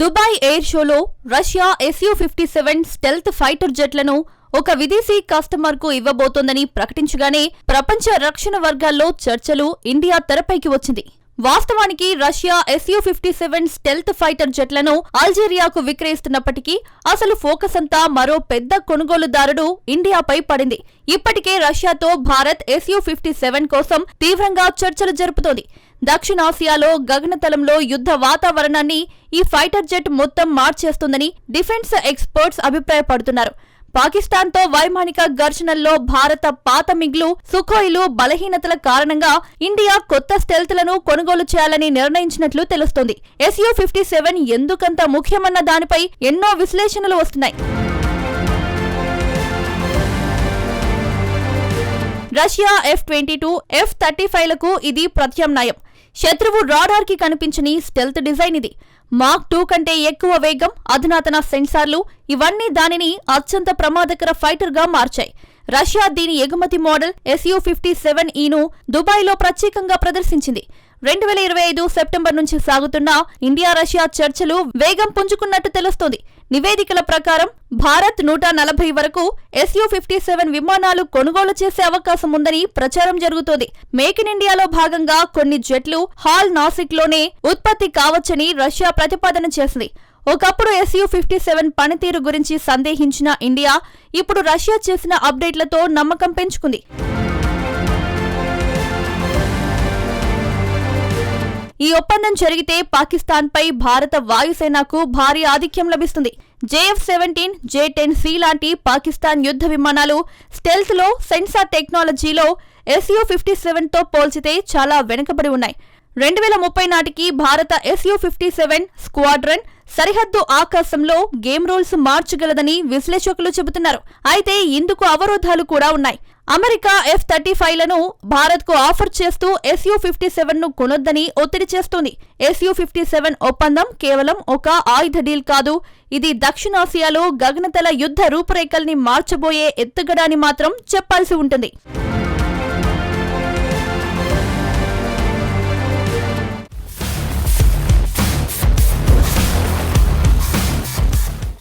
Dubai air షోలో Russia SU fifty seven stealth fighter జెట్లను ఒక విదేశీ కస్టమర్కు ఇవ్వబోతోందని ప్రకటించగానే ప్రపంచ రక్షణ వర్గాల్లో చర్చలు ఇండియా తెరపైకి వచ్చింది. వాస్తవానికి Russia SU fifty seven stealth fighter జెట్లను అల్జీరియాకు విక్రయిస్తున్నప్పటికీ అసలు ఫోకస్ అంతా మరో పెద్ద కొనుగోలుదారుడు ఇండియాపై పడింది. ఇప్పటికే రష్యాతో భారత్ ఎస్యూ ఫిఫ్టీ సెవెన్ కోసం తీవ్రంగా చర్చలు జరుపుతోంది. దక్షిణాసియాలో గగనతలంలో యుద్ధ వాతావరణాన్ని ఈ ఫైటర్ జెట్ మొత్తం మార్చేస్తుందని డిఫెన్స్ ఎక్స్పర్ట్స్ అభిప్రాయపడుతున్నారు. పాకిస్తాన్తో వైమానిక ఘర్షణల్లో భారత పాత మిగ్లు సుఖోయిలు బలహీనతల కారణంగా ఇండియా కొత్త స్టెల్త్లను కొనుగోలు చేయాలని నిర్ణయించినట్లు తెలుస్తోంది. ఎస్యూ ఫిఫ్టీ సెవెన్ ఎందుకంత ముఖ్యమన్న దానిపై ఎన్నో విశ్లేషణలు వస్తున్నాయి. Russia F twenty two F thirty ఫైవ్లకు ఇది ప్రత్యామ్నాయం. శత్రువు రాడార్కి కనిపించని స్టెల్త్ డిజైన్ ఇది. మాక్ టూ కంటే ఎక్కువ వేగం అధునాతన సెన్సార్లు ఇవన్నీ దానిని అత్యంత ప్రమాదకర ఫైటర్గా మార్చాయి. రష్యా దీని ఎగుమతి మోడల్ ఎస్యూ ఫిఫ్టీ సెవెన్ ఈను దుబాయ్లో ప్రత్యేకంగా ప్రదర్శించింది. రెండు వేల ఇరవై ఐదు సెప్టెంబర్ నుంచి సాగుతున్న ఇండియా రష్యా చర్చలు వేగం పుంజుకున్నట్టు తెలుస్తోంది. నివేదికల ప్రకారం భారత్ నూట నలభై వరకు ఎస్యూ ఫిఫ్టీ సెవెన్ విమానాలు కొనుగోలు చేసే అవకాశం ఉందని ప్రచారం జరుగుతోంది. మేక్ ఇన్ ఇండియాలో భాగంగా కొన్ని జెట్లు హాల్ నాసిక్లోనే ఉత్పత్తి కావచ్చని రష్యా ప్రతిపాదన చేసింది. ఒకప్పుడు ఎస్యూ ఫిఫ్టీ సెవెన్ పనితీరు గురించి సందేహించిన ఇండియా ఇప్పుడు రష్యా చేసిన అప్డేట్లతో నమ్మకం పెంచుకుంది. ఈ ఒప్పందం జరిగితే పాకిస్తాన్పై భారత వాయుసేనకు భారీ ఆధిక్యం లభిస్తుంది. JF seventeen J ten C లాంటి పాకిస్తాన్ యుద్ధ విమానాలు స్టెల్త్లో సెన్సార్ టెక్నాలజీలో ఎస్యూ ఫిఫ్టీ సెవెన్తో పోల్చితే చాలా వెనుకబడి ఉన్నాయి. రెండు వేల ముప్పై నాటికి భారత ఎస్యూ ఫిఫ్టీ సెవెన్ స్క్వాడ్రన్ సరిహద్దు ఆకాశంలో గేమ్ రూల్స్ మార్చగలదని విశ్లేషకులు చెబుతున్నారు. అయితే ఇందుకు అవరోధాలు కూడా ఉన్నాయి. అమెరికా ఎఫ్ థర్టీ ఫైవ్లను ఆఫర్ చేస్తూ ఎస్యూ ఫిఫ్టీ సెవెన్ను కొనొద్దని ఒత్తిడి చేస్తోంది. ఎస్యూ ఫిఫ్టీ సెవెన్ ఒప్పందం కేవలం ఒక ఆయుధ డీల్ కాదు. ఇది దక్షిణాసియాలో గగనతల యుద్ధ రూపురేఖల్ని మార్చబోయే ఎత్తుగడాని మాత్రం చెప్పాల్సి ఉంటుంది.